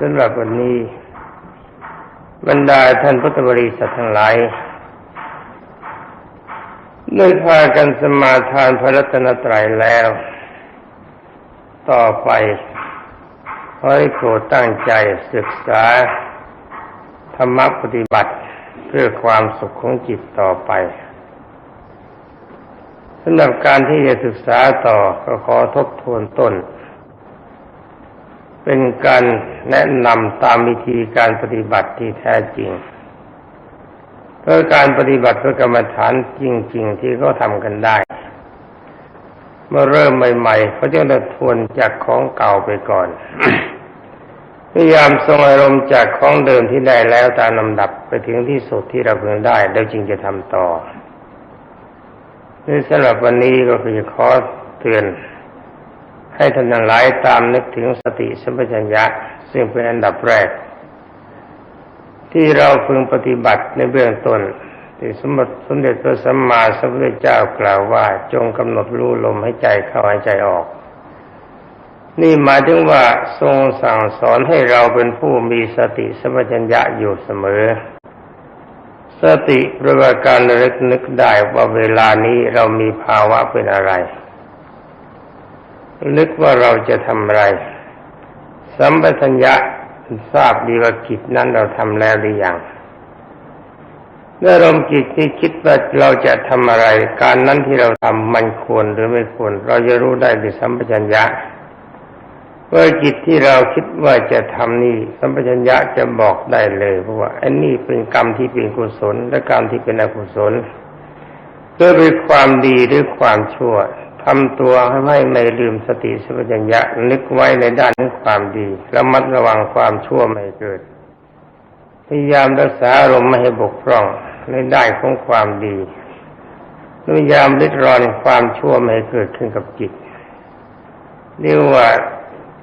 สำหรับวันนี้ บรรดาท่านพุทธบริษัททั้งหลายได้พากันสมาทานพระรัตนตรัยแล้ว ต่อไปขอให้โปรดตั้งใจศึกษา ธรรมปฏิบัติเพื่อความสุขของจิตต่อไปสำหรับการที่จะศึกษาต่อก็ขอทบทวนต้น เป็นการแนะนำตามวิธีการปฏิบัติที่แท้จริงเพื่อการปฏิบัติเพื่อกรรมฐานจริง ๆ ที่เขาทำกันได้ เมื่อเริ่มใหม่ ๆเขาจะต้องทวนจากของเก่าไปก่อนพยายามทรงอารมณ์จากของเดิมที่ได้แล้วตามลำดับไปถึงที่สุดที่เราเพิ่งได้แล้วจึงจะทำต่อนี่สำหรับวันนี้ก็คือขอเตือน ให้ท่านทั้งหลายตามนึกถึงสติสัมปชัญญะ ซึ่งเป็นอันดับแรก ที่เราพึงปฏิบัติในเบื้องต้นที่สมบัติสมเด็จพระสัมมาสัมพุทธเจ้ากล่าวว่าจงกำหนดรู้ลมให้ใจเข้าหายใจออก นี่หมายถึงว่าทรงสั่งสอนให้เราเป็นผู้มีสติสัมปชัญญะอยู่เสมอ สติประว่าการระลึกนึกได้ว่าเวลานี้เรามีภาวะเป็นอะไร นึกว่าเราจะทำอะไร สัมปชัญญะทราบดีว่ากิจนั้นเราทำแล้วหรือยังเมื่อลมจิตที่คิดว่าเราจะทำอะไร การนั้นที่เราทำมันควรหรือไม่ควร เราจะรู้ได้ด้วยสัมปชัญญะว่าจิตที่เราคิดว่าจะทำนี่สัมปชัญญะจะบอกได้เลยเพราะว่าอันนี้เป็นกรรมที่เป็นกุศลและกรรมที่เป็นอกุศลเพื่อเป็นความดีหรือความชั่ว ทำตัวให้ไม่ลืมสติสัมปชัญญะนึกไว้ในด้านของความดีระมัดระวังความชั่วไม่เกิด พยายามรักษาอารมณ์ไม่ให้บกพร่องในด้านของความดีพยายามริดรอนความชั่วไม่ให้เกิดขึ้นกับจิตเรียกว่า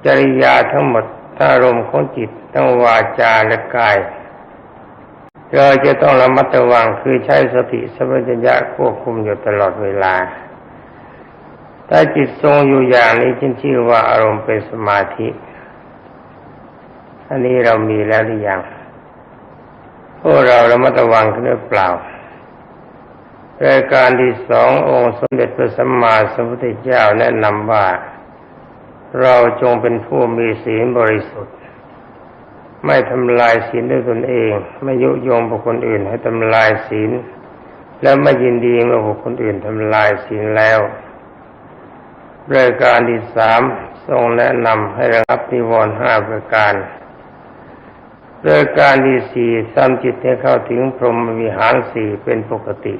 จริยาทั้งหมดทั้งอารมณ์ของจิตทั้งวาจาและกายเราจะต้องระมัดระวังคือใช้สติสัมปชัญญะควบคุมอยู่ตลอดเวลา ถ้าจิตทรงอยู่อย่างนี้จึงชื่อว่าอารมณ์เป็นสมาธิ อันนี้เรามีแล้วหรือยังพวกเราระมัดระวังขึ้นหรือเปล่ารายการที่สององค์สมเด็จพระสัมมาสัมพุทธเจ้าแนะนำว่า เราจงเป็นผู้มีศีลบริสุทธิ์ ไม่ทำลายศีลด้วยตนเอง ไม่ยุยงบุคคลอื่นให้ทำลายศีล และไม่ยินดีเมื่อบุคคลอื่นทำลายศีลแล้ว รายการที่สามทรงแนะนำให้ระงับนิวรณ์ห้าประการรายการที่สี่ทำจิตให้เข้าถึงพรหมวิหารสี่เป็นปกติ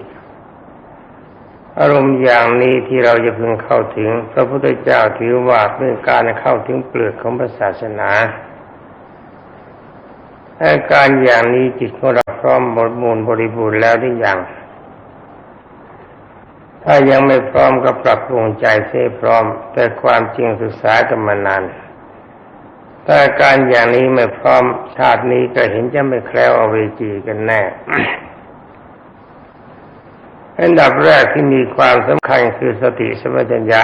อารมณ์อย่างนี้ที่เราจะพึงเข้าถึง พระพุทธเจ้าถือว่าเป็นการเข้าถึงเปลือกของพระศาสนาอาการอย่างนี้จิตของเราพร้อมบริบูรณ์บริบูรณ์แล้วหรือยัง ถ้ายังไม่พร้อมก็ปรับปรุงใจเสียพร้อม แต่ความจริงศึกษากันมานาน ถ้าการอย่างนี้ไม่พร้อมชาตินี้ก็เห็นจะไม่แคล้วเอาเวจีกันแน่อันดับแรกที่มีความสำคัญคือสติสมัชัญญะ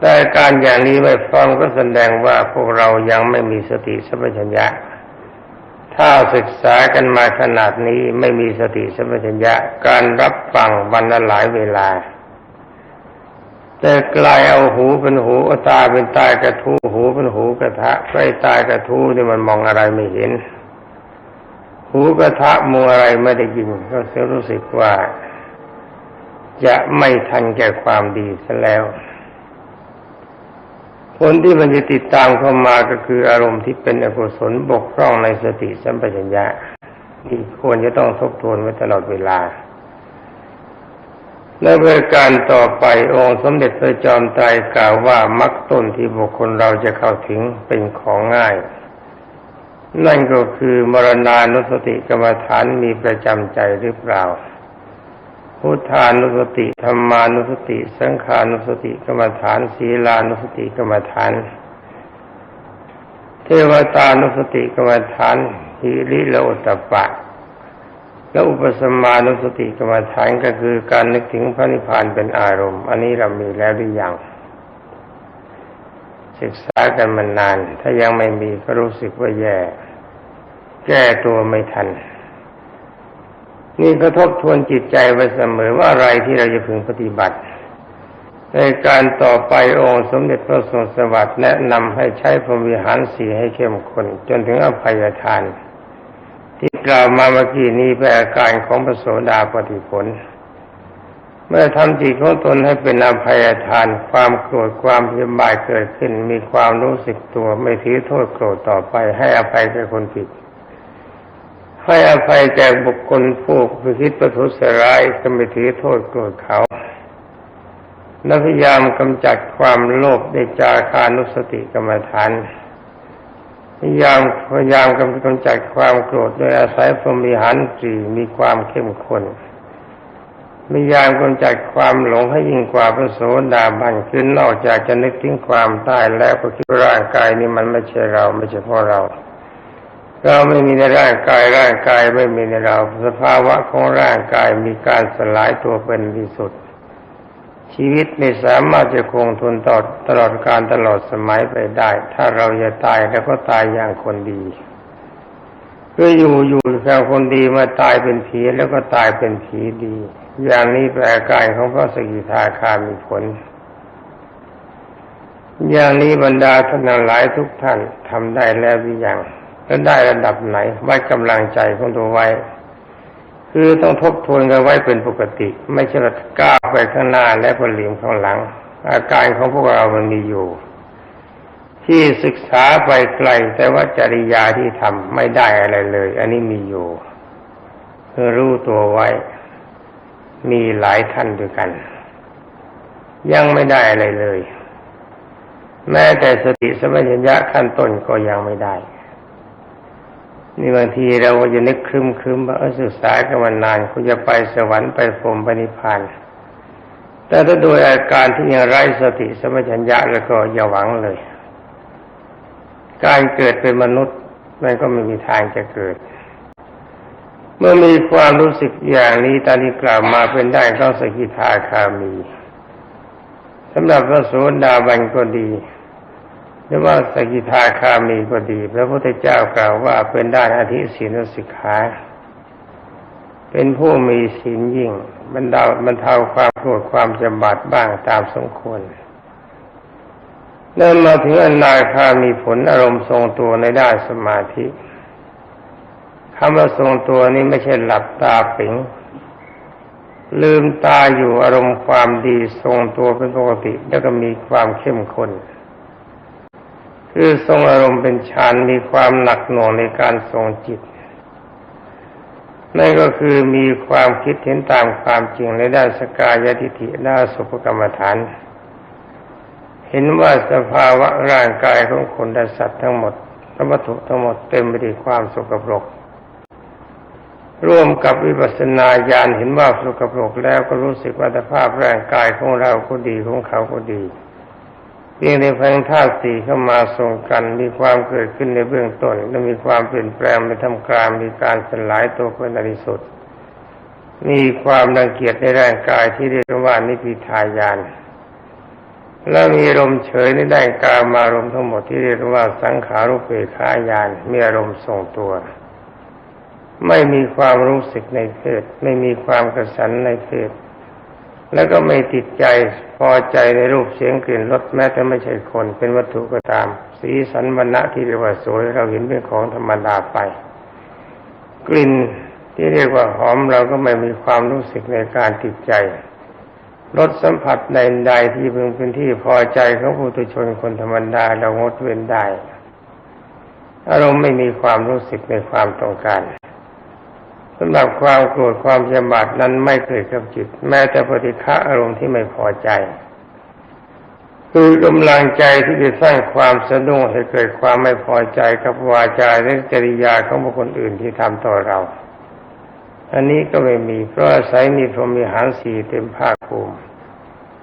แต่การอย่างนี้ไม่พร้อมก็แสดงว่าพวกเรายังไม่มีสติสมัชัญญะ ถ้าศึกษากันมาขนาดนี้ไม่มีสติสมัชัญญะการรับฟังวันละหลายเวลา แต่กลายเอาหูเป็นหูตาเป็นตากระทู้หูเป็นหูกระทะไฟตากระทู้นี่มันมองอะไรไม่เห็น หูกระทะมัวอะไรไม่ได้ยิน ก็เสียรู้สึกว่า จะไม่ทันแก่ความดีซะแล้ว ผลที่มันจะติดตามเข้ามาก็คืออารมณ์ที่เป็นอกุศลบกพร่องในสติสัมปชัญญะที่ควรจะต้องทบทวนไว้ตลอดเวลาในบริการต่อไปองค์สมเด็จพระจอมไตรกล่าวว่ามรรคต้นที่บุคคลเราจะเข้าถึงเป็นของง่าย นั่นก็คือมรณานุสติกรรมฐานมีประจำใจหรือเปล่า พุทธานุสติธรรมานุสติ สังขานุสติกรรมฐานศีลานุสติกรรมฐาน เทวตานุสติกรรมฐานหิริโลตปะ และอุปสมานุสติกรรมฐานก็คือการนึกถึงพระนิพพานเป็นอารมณ์ อันนี้เรามีแล้วหรือยังศึกษากันมานาน ถ้ายังไม่มีก็รู้สึกว่าแย่ แก้ตัวไม่ทัน นี่ก็ทบทวนจิตใจไว้เสมอว่าอะไรที่เราจะพึงปฏิบัติ ในการต่อไปองค์สมเด็จพระทรงสวัสดิ์แนะนำให้ใช้พรหมวิหารสีให้เข้มข้นจนถึงอภัยทาน ที่กล่าวมาเมื่อกี้นี้เป็นอาการของพระโสดาปฏิผล เมื่อทำจิตของตนให้เป็นอภัยทาน ความโกรธความพยาบาทเกิดขึ้น มีความรู้สึกตัวไม่ถือโทษโกรธต่อไปให้อภัยแก่คนผิด ให้อภัยแก่บุคคลผู้คิดประทุษร้ายก็ไม่ถือโทษโกรธเขาและพยายามกำจัดความโลภในจาคานุสติกรรมฐานพยายามพยายามกำจัดความโกรธโดยอาศัยพรหมิหารสีมีความเข้มข้นพยายามกำจัดความหลงให้ยิ่งกว่าพระโสดาบันขึ้นนอกจากจะนึกถึงความตายแล้วก็คิดร่างกายนี้มันไม่ใช่เราไม่ใช่พ่อเรา เราไม่มีในร่างกายร่างกายไม่มีในเรา สภาวะของร่างกายมีการสลายตัวเป็นที่สุด ชีวิตไม่สามารถจะคงทนต่อตลอดการตลอดสมัยไปได้ ถ้าเราจะตายแล้วก็ตายอย่างคนดีคืออยู่อยู่แค่คนดีมาตายเป็นผีแล้วก็ตายเป็นผีดี อย่างนี้แปลกายของพระสกิทาคามีผล อย่างนี้บรรดาท่านหลายทุกท่านทำได้แล้วหรือยัง แล้วได้ระดับไหนวัดกำลังใจของตัวไว้ คือต้องทบทวนกันไว้เป็นปกติ ไม่ใช่ว่าก้าวไปข้างหน้าและก็หลีมข้างหลัง อาการของพวกเรามันมีอยู่ ที่ศึกษาไปไกล แต่ว่าจริยาที่ทำไม่ได้อะไรเลย อันนี้มีอยู่คือรู้ตัวไว้ มีหลายท่านด้วยกัน ยังไม่ได้อะไรเลย แม้แต่สติสมัญญะขั้นต้นก็ยังไม่ได้ นี่บางทีเราจะนึกครึมครึมว่าศึกษากันมานานคุณจะไปสวรรค์ไปพรมไปนิพพาน แต่ถ้าโดยอาการที่ยังไร้สติสมัชัญญะแล้วก็อย่าหวังเลย การเกิดเป็นมนุษย์มันก็ไม่มีทางจะเกิด เมื่อมีความรู้สึกอย่างนี้ตอนที่กล่าวมาเป็นได้ต้องสกิทาคามีสำหรับพระโสดาบันก็ดี หรือว่าสกิทาคามีก็ดี พระพุทธเจ้ากล่าวว่าเป็นด้านอธิศีลสิกขาเป็นผู้มีศีลยิ่งบรรดาบรรเทาความโกรธความจำบาดบ้างตามสมควรเริ่มมาถึงอนาคามีผลอารมณ์ทรงตัวในด้านสมาธิคำว่าทรงตัวนี้ไม่ใช่หลับตาปิงลืมตาอยู่อารมณ์ความดีทรงตัวเป็นปกติ แล้วก็มีความเข้มข้น คือทรงอารมณ์เป็นฌานมีความหนักหน่วงในการทรงจิต นั่นก็คือมีความคิดเห็นตามความจริงในด้านสกายทิฏฐิด้าสุภกรรมฐาน เห็นว่าสภาวะร่างกายของคนและสัตว์ทั้งหมดธรรมถุทั้งหมดเต็มไปด้วยความสกปรกร่วมกับวิปัสสนาญาณเห็นว่าสกปรกแล้วก็รู้สึกว่าสภาพร่างกายของเราก็ดีของเขาก็ดี เพียงแต่เพียงธาตุสี่เข้ามาส่งกัน มีความเกิดขึ้นในเบื้องต้น และมีความเปลี่ยนแปลงในทำกลางมีการสลายตัวเป็นอริสุดมีความดังเกียจในร่างกายที่เรียกว่านิพิทายาน และมีลมเฉยในด้านกามารมทั้งหมดที่เรียกว่าสังขารุปเปขายานมีอารมณ์ทรงตัว ไม่มีความรู้สึกในเพศไม่มีความกระสันในเพศ แล้วก็ไม่ติดใจพอใจในรูปเสียงกลิ่นรสแม้แต่ไม่ใช่คนเป็นวัตถุก็ตาม สีสันวรรณะที่เรียกว่าสวยเราเห็นเป็นของธรรมดาไป กลิ่นที่เรียกว่าหอมเราก็ไม่มีความรู้สึกในการติดใจรสสัมผัสใดๆที่พึงเป็นที่พอใจของผู้ตุชนคนธรรมดาเรางดเว้นได้ อารมณ์ไม่มีความรู้สึกในความต้องการ สำหรับความโกรธความยำบาดนั้นไม่เกิดกับจิต แม้แต่ปฏิฆะอารมณ์ที่ไม่พอใจ คือกำลังใจที่จะสร้างความสะดุ้งให้เกิดความไม่พอใจกับวาจาและจริยาของบุคคลอื่นที่ทำต่อเรา อันนี้ก็ไม่มีเพราะอาศัยมีพรหมีหารสีเต็มภาคภูมิ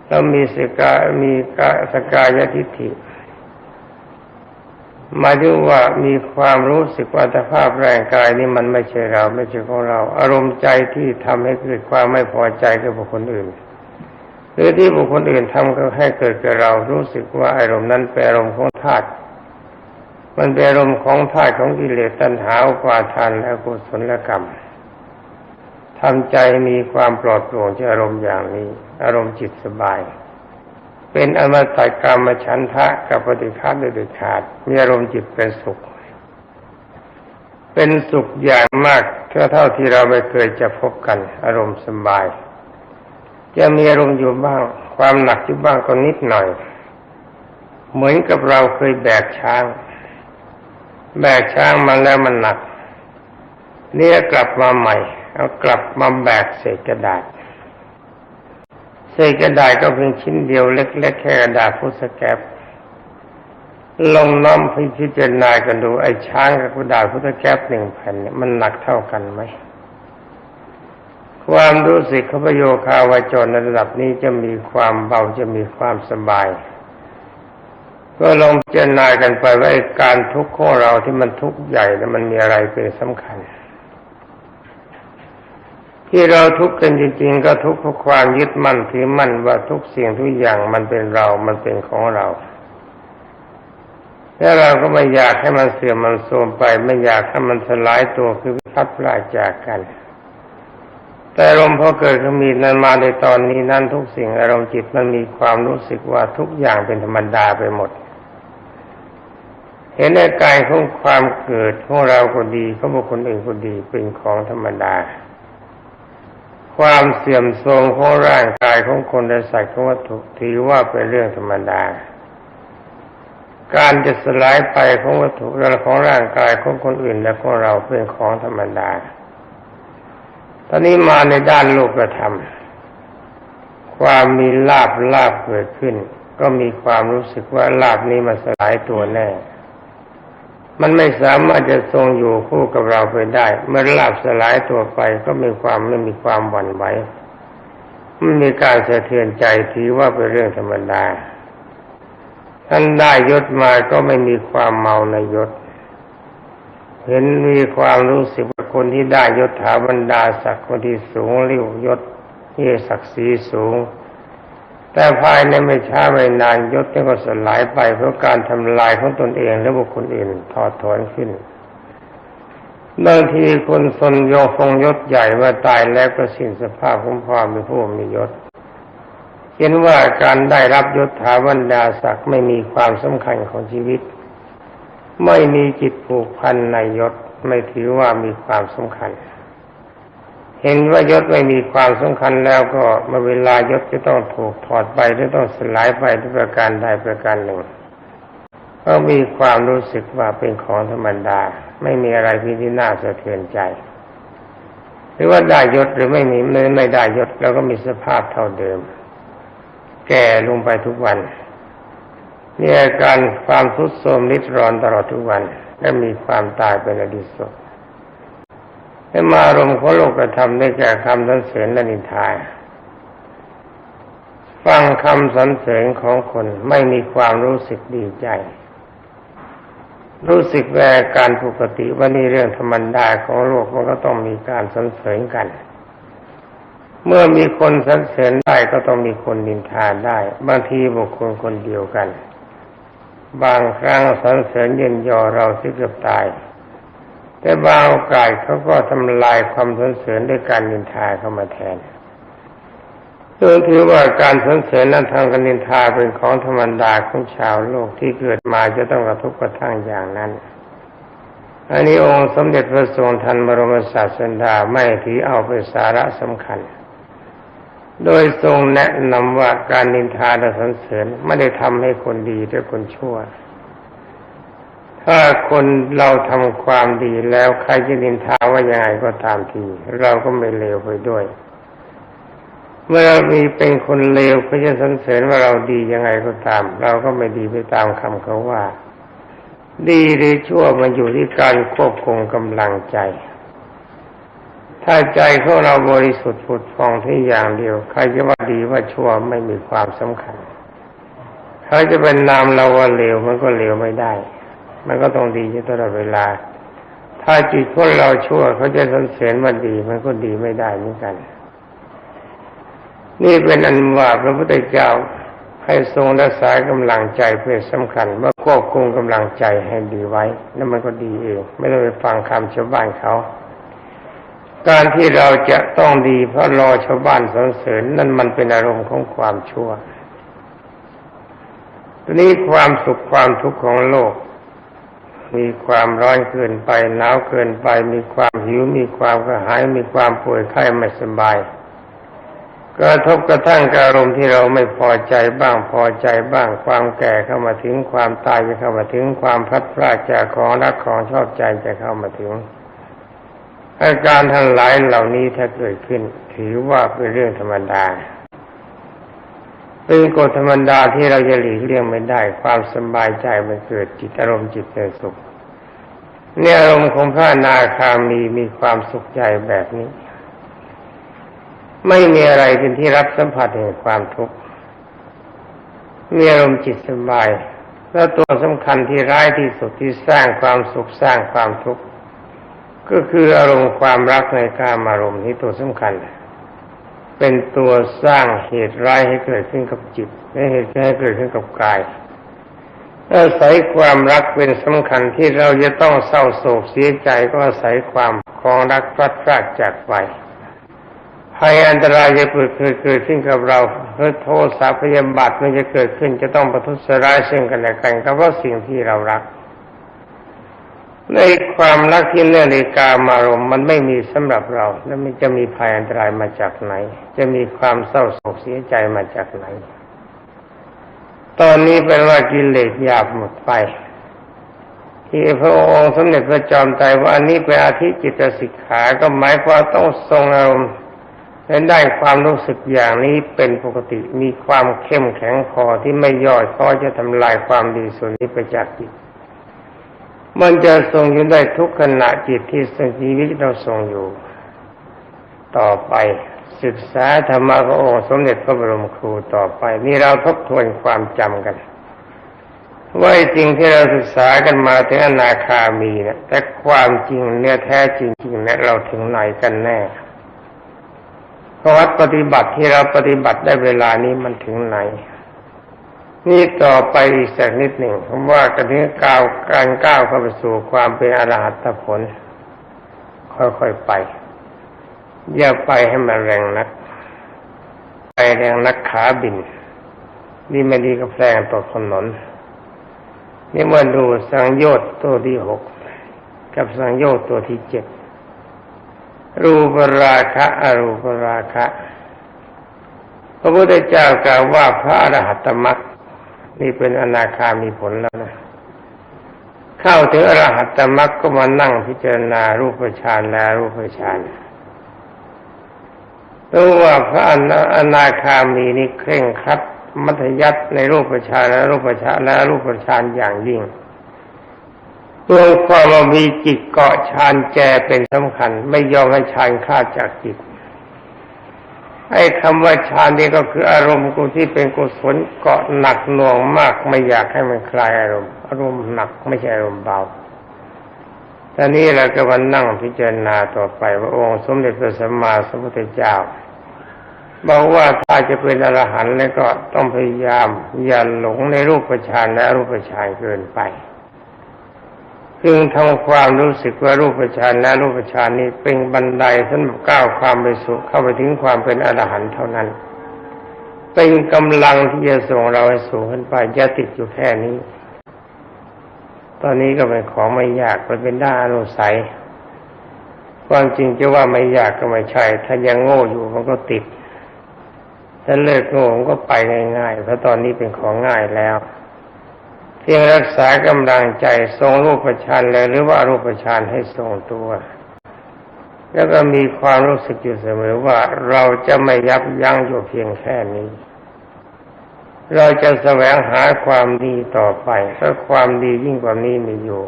แล้วมีสกามีกาสกายทิฏฐิ มายถึงว่ามีความรู้สึกว่าสภาพร่างกายนี้มันไม่ใช่เราไม่ใช่ของเรา อารมณ์ใจที่ทำให้เกิดความไม่พอใจกับบุคคลอื่น หรือที่บุคคลอื่นทำก็ให้เกิดกับเรารู้สึกว่าอารมณ์นั้นเป็นอารมณ์ของธาตุมันเป็นอารมณ์ของธาตุของกิเลสตัณหาอุปาทานและกุศลกรรมทำใจมีความปลอดโปร่งจากอารมณ์อย่างนี้ อารมณ์จิตสบาย เป็นอมตะกรรมฉันทะกับปฏิฆาโดยเด็ดขาด มีอารมณ์จิตเป็นสุข เป็นสุขอย่างมากเท่าเท่าที่เราไม่เคยจะพบกัน อารมณ์สบาย จะมีอารมณ์อยู่บ้าง ความหนักอยู่บ้างก็นิดหน่อย เหมือนกับเราเคยแบกช้าง แบกช้างมาแล้วมันหนักเนี่ยกลับมาใหม่ เอากลับมาแบกเศษกระดาษ เศษกระดาษก็เพียงชิ้นเดียวเล็ก ๆ แค่กระดาษพุทธแกบลองน้อมพิจารณากันดูไอ้ช้างกับกระดาษพุทธแกบหนึ่งแผ่นเนี่ยมันหนักเท่ากันไหมความรู้สึกของประโยคาวาจรในระดับนี้จะมีความเบาจะมีความสบาย ก็ลองพิจรณากันไปว่าการทุกข์ของเราที่มันทุกข์ใหญ่แล้วมันมีอะไรเป็นสำคัญ ที่เราทุกข์กันจริงๆ ก็ทุกข์เพราะความยึดมั่นถือมั่นว่าทุกสิ่งทุกอย่างมันเป็นเรา มันเป็นของเรา แล้วเราก็ไม่อยากให้มันเสื่อมมันโทรมไป ไม่อยากให้มันสลายตัวคือพัดพลาจากกัน แต่อารมพอเกิดขึ้นมีนั้นมาในตอนนี้นั้นทุกสิ่งอารมณ์จิตมันมีความรู้สึกว่าทุกอย่างเป็นธรรมดาไปหมด เห็นในกายของความเกิดของเราก็ดีของบุคคลอื่นก็ดีเป็นของธรรมดา ความเสื่อมโทรมของร่างกายของคนและสัตว์ของวัตถุถือว่าเป็นเรื่องธรรมดา การจะสลายไปของวัตถุและของร่างกายของคนอื่นและของเราเป็นของธรรมดาตอนนี้มาในด้านโลกธรรม ความมีลาบลาบเกิดขึ้น ก็มีความรู้สึกว่าลาบนี้มันสลายตัวแน่ มันไม่สามารถจะทรงอยู่คู่กับเราไปได้ เมื่อลาบสลายตัวไปก็มีความไม่มีความหวั่นไหวไม่มีการสะเทือนใจถือว่าเป็นเรื่องธรรมดาท่านได้ยศมาก็ไม่มีความเมาในยศ เห็นมีความรู้สึกว่าคนที่ได้ยศถาบรรดาศักดิ์คนที่สูงเริ้วยศที่ศักดิ์ศรีสูง แต่ภายในไม่ช้าไม่นานยศก็สลายไปเพราะการทำลายของตนเองและบุคคลอื่นถอดถอนขึ้นบางทีคนสนโยฟงยศใหญ่ว่าตายแล้วก็สิ้นสภาพของความเป็นผู้มียศเห็นว่าการได้รับยศถาบรรดาศักดิ์ไม่มีความสำคัญของชีวิต ไม่มีจิตผูกพันในยศไม่ถือว่ามีความสำคัญ เห็นว่ายศไม่มีความสำคัญแล้วก็เมื่อเวลายศจะต้องถูกถอดไปหรือต้องสลายไปด้วยประการใดประการหนึ่งก็มีความรู้สึกว่าเป็นของธรรมดา ไม่มีอะไรที่น่าสะเทือนใจ หรือว่าได้ยศหรือไม่มีไม่ได้ยศเราก็มีสภาพเท่าเดิม แก่ลงไปทุกวันมีอาการความทุกข์โทรมนิดรอนตลอดทุกวันและมีความตายเป็นอดีตสุด ให้มารมของโลกธรรมได้แก่คำสรรเสริญและนินทาฟังคำสรรเสริญของคนไม่มีความรู้สึกดีใจ รู้สึกแวการปกติว่านี่เรื่องธรรมดาของโลกมันก็ต้องมีการสรรเสริญกัน เมื่อมีคนสรรเสริญได้ก็ต้องมีคนนินทาได้ บางทีบุคคลคนเดียวกัน บางครั้งสรรเสริญเย็นยอเราที่เกือบตาย แต่บางโอกาสเขาก็ทำลายความสรรเสริญด้วยการนินทาเข้ามาแทนโดยถือว่าการสรรเสริญนั้นทางการนินทาเป็นของธรรมดาของชาวโลกที่เกิดมาจะต้องกระทบกระทั่งอย่างนั้นอันนี้องค์สมเด็จพระทรงทันบรมศาสดาไม่ถือเอาเป็นสาระสำคัญ โดยทรงแนะนำว่าการนินทาและสรรเสริญไม่ได้ทำให้คนดีแต่คนชั่ว ถ้าคนเราทำความดีแล้วใครจะนินทาว่ายังไงก็ตามที เราก็ไม่เลวไปด้วย เมื่อเรามีเป็นคนเลวเขาจะสรรเสริญว่าเราดียังไงก็ตาม เราก็ไม่ดีไปตามคำเขาว่า ดีหรือชั่วมันอยู่ที่การควบคุมกำลังใจ ถ้าใจของเราบริสุทธิ์ผุดฟองที่อย่างเดียว ใครจะว่าดีว่าชั่วไม่มีความสำคัญเขาจะเป็นนามเราว่าเลวมันก็เลวไม่ได้ มันก็ต้องดีอยู่ตลอดเวลา ถ้าจิตของเราชั่วเขาจะสรรเสริญว่าดี มันก็ดีไม่ได้เหมือนกัน นี่เป็นอันว่าพระพุทธเจ้าให้ทรงรักษากำลังใจเป็นสำคัญว่าควบคุมกำลังใจให้ดีไว้นั่นมันก็ดีเอง ไม่ต้องไปฟังคำชาวบ้านเขา การที่เราจะต้องดีเพราะรอชาวบ้านสรรเสริญนั่นมันเป็นอารมณ์ของความชั่วทีนี้ความสุขความทุกข์ของโลก มีความร้อนเกินไปหนาวเกินไป มีความหิวมีความกระหายมีความป่วยไข้ไม่สบายกระทบกระทั่งกับอารมณ์ที่เราไม่พอใจบ้างพอใจบ้างความแก่เข้ามาถึงความตายจะเข้ามาถึงความพลัดพรากจากของรักของชอบใจจะเข้ามาถึงอาการทั้งหลายเหล่านี้ถ้าเกิดขึ้น ถือว่าเป็นเรื่องธรรมดา เป็นกฎธรรมดาที่เราจะหลีกเลี่ยงไม่ได้ ความสบายใจมันเกิดจิตอารมณ์จิตเป็นสุขเนี่ยอารมณ์ของพระนาคามีมีความสุขใจแบบนี้ ไม่มีอะไรเป็นที่รับสัมผัสแห่งความทุกข์มีอารมณ์จิตสบาย แล้วตัวสำคัญที่ร้ายที่สุดที่สร้างความสุขสร้างความทุกข์ก็คืออารมณ์ความรักในการอารมณ์นี้ตัวสำคัญ เป็นตัวสร้างเหตุร้ายให้เกิดขึ้นกับจิตและเหตุให้เกิดขึ้นกับกายอาศัยความรักเป็นสำคัญที่เราจะต้องเศร้าโศกเสียใจก็อาศัยความคลองรักพลัดพรากจากไปภัยอันตรายจะเกิดเกิดเกิดขึ้นกับเราเพื่อโทษสาพยาบาทมันจะเกิดขึ้นจะต้องประทุษร้ายซึ่งกันและกันก็เพราะสิ่งที่เรารัก ในความรักที่เนื่องในกามารมณ์มันไม่มีสำหรับเรา แล้วมันจะมีภัยอันตรายมาจากไหน จะมีความเศร้าโศกเสียใจมาจากไหน ตอนนี้เป็นว่ากิเลสหยาบหมดไป ที่พระองค์สมเด็จพระจอมไตรว่าอันนี้เป็นอาทิจิตสิกขาก็หมายความต้องทรงอารมณ์และได้ความรู้สึกอย่างนี้เป็นปกติมีความเข้มแข็งพอที่ไม่ย่อยก็จะทำลายความดีส่วนนี้ไปจากจิต มันจะทรงอยู่ได้ทุกขณะจิตที่สังชีวิตเราทรงอยู่ ต่อไปศึกษาธรรมะขององค์สมเด็จพระบรมครูต่อไป นี่เราทบทวนความจำกันว่าสิ่งที่เราศึกษากันมาถึงอนาคามีเนะแต่ความจริงเนี่ยแท้จริงๆเนี่ยเราถึงไหนกันแน่เพราะวัดปฏิบัติที่เราปฏิบัติได้เวลานี้มันถึงไหน นี่ต่อไปอีกสักนิดหนึ่งผมว่ากันถึงก้าวการก้าวเข้าไปสู่ความเป็นอรหัตผล ค่อยๆไป อย่าไปให้มันแรงนัก ไปแรงนักขาบิน นี่ไม่ดีกับแรงตกถนน นี่มาดูสังโยชน์ตัวที่หกกับสังโยชน์ตัวที่เจ็ดรูปราคะอรูปราคะ พระพุทธเจ้ากล่าวว่าพระอรหัตมรรค นี่เป็นอนาคามีผลแล้วนะเข้าถึงอรหัตมรรคก็มานั่งพิจารณารูปฌานแลรูปฌานรู้ว่าพระอนาคามีนี่เคร่งครัดมัธยัติในรูปฌานและรูปฌานและรูปฌานอย่างยิ่งรวมความมีจิตเกาะฌานแจเป็นสำคัญ ไม่ยอมให้ฌานขาดจากจิต ไอ้คำว่าฌานนี่ก็คืออารมณ์กูที่เป็นกุศลเกาะหนักหน่วงมากไม่อยากให้มันคลายอารมณ์ อารมณ์หนักไม่ใช่อารมณ์เบาตอนนี้เราก็มานั่งพิจารณาต่อไปว่าองค์สมเด็จพระสัมมาสัมพุทธเจ้าบอกว่าถ้าจะเป็นอรหันต์แล้วก็ต้องพยายามอย่าหลงในรูปฌานและรูปฌานเกินไป จึงทำความรู้สึกว่ารูปฌานและรูปฌานนี้เป็นบันไดสำหรับก้าวความไปสู่เข้าไปถึงความเป็นอรหันต์เท่านั้น เป็นกำลังที่จะส่งเราให้สูงขึ้นไปอย่าติดอยู่แค่นี้ ตอนนี้ก็เป็นของไม่ยากมันเป็นด้าอนุสัยความจริงจะว่าไม่ยากก็ไม่ใช่ ถ้ายังโง่อยู่มันก็ติดถ้าเลิกโง่มันก็ไปง่ายๆเพราะตอนนี้เป็นของง่ายแล้ว เพียงรักษากำลังใจทรงรูปฌานเลยหรือว่ารูปฌานให้ทรงตัว แล้วก็มีความรู้สึกอยู่เสมอว่าเราจะไม่ยับยั้งอยู่เพียงแค่นี้ เราจะแสวงหาความดีต่อไปเพราะความดียิ่งกว่านี้มีอยู่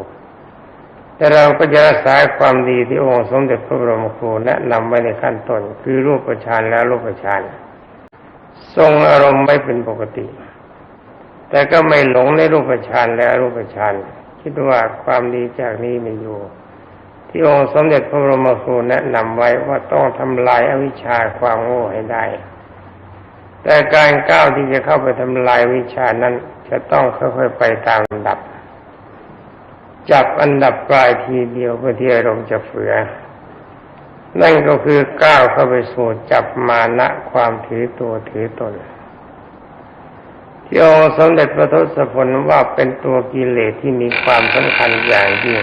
แต่เราก็จะรักษาความดีที่องค์สมเด็จพระบรมครูแนะนำไว้ในขั้นต้นคือรูปฌานและรูปฌานทรงอารมณ์ไม่เป็นปกติ แต่ก็ไม่หลงในรูปฌานและรูปฌานคิดว่าความดีจากนี้มีอยู่ ที่องค์สมเด็จพระบรมครูแนะนำไว้ว่าต้องทำลายอวิชชาความโง่ให้ได้ แต่การก้าวที่จะเข้าไปทำลายวิชานั้น จะต้องค่อยๆไปตามลำดับ จับอันดับปลายทีเดียวเพื่อที่อารมณ์จะเฟือนั่นก็คือก้าวเข้าไปสู่จับมานะความถือตัวถือตน ที่องค์สมเด็จพระทศพลว่าเป็นตัวกิเลสที่มีความสำคัญอย่างยิ่ง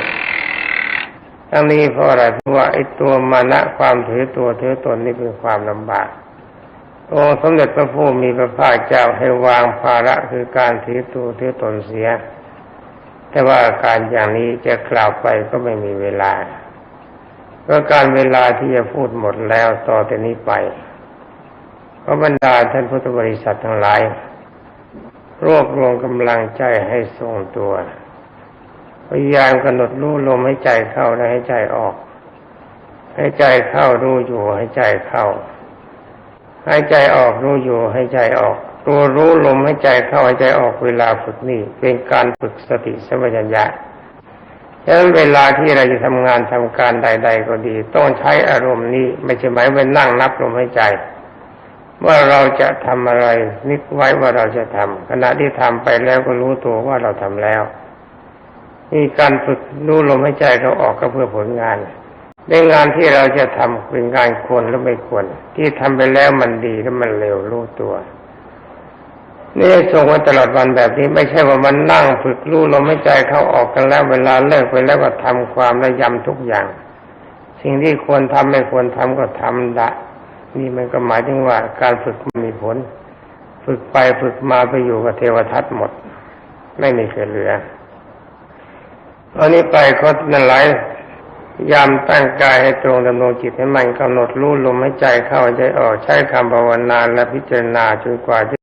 ทั้งนี้เพราะอะไรเพราะว่าไอ้ตัวมานะความถือตัวถือตนนี่เป็นความลำบากองค์สมเด็จพระผู้มีพระภาคเจ้าให้วางภาระคือการถือตัวถือตนเสีย แต่ว่าอาการอย่างนี้จะกล่าวไปก็ไม่มีเวลาเพราะการเวลาที่จะพูดหมดแล้วต่อแต่นี้ไปเพราะบรรดาท่านพุทธบริษัททั้งหลาย รวบรวมกำลังใจให้ทรงตัว พยายามกำหนดรู้ลมให้ใจเข้าและให้ใจออก ให้ใจเข้ารู้อยู่ให้ใจเข้า ให้ใจออกรู้อยู่ให้ใจออก ตัวรู้ลมให้ใจเข้าให้ใจออกเวลาฝึกนี่เป็นการฝึกสติสัมปชัญญะฉะนั้นเวลาที่เราจะทำงานทำการใด ๆ ก็ดี ต้องใช้อารมณ์นี้ ไม่ใช่หมายว่านั่งนับลมให้ใจ ว่าเราจะทำอะไร นึกไว้ว่าเราจะทำขณะที่ทำไปแล้วก็รู้ตัวว่าเราทำแล้วมีการฝึกรู้ลมให้ใจเขาออกก็เพื่อผลงาน ในงานที่เราจะทำเป็นงานควรหรือไม่ควร ที่ทำไปแล้วมันดีหรือมันเร็วรู้ตัวนี่ทรงไว้ตลอดวันแบบนี้ไม่ใช่ว่ามันนั่งฝึกรู้ลมให้ใจเขาออกกันแล้วเวลาเลิกไปแล้วก็ทำความระยำทุกอย่าง สิ่งที่ควรทำไม่ควรทำก็ทำดะ นี่มันก็หมายถึงว่าการฝึกมันมีผล ฝึกไปฝึกมาไปอยู่กับเทวทัตหมด ไม่มีเกิดเหลือตอนนี้ไปเขานั่นไลยามตั้งกายให้ตรงดำรงจิตให้มันกำหนดรู้ลมให้ใจเข้าใจออกใช้คำภาวนาและพิจารณาจนกว่าจะ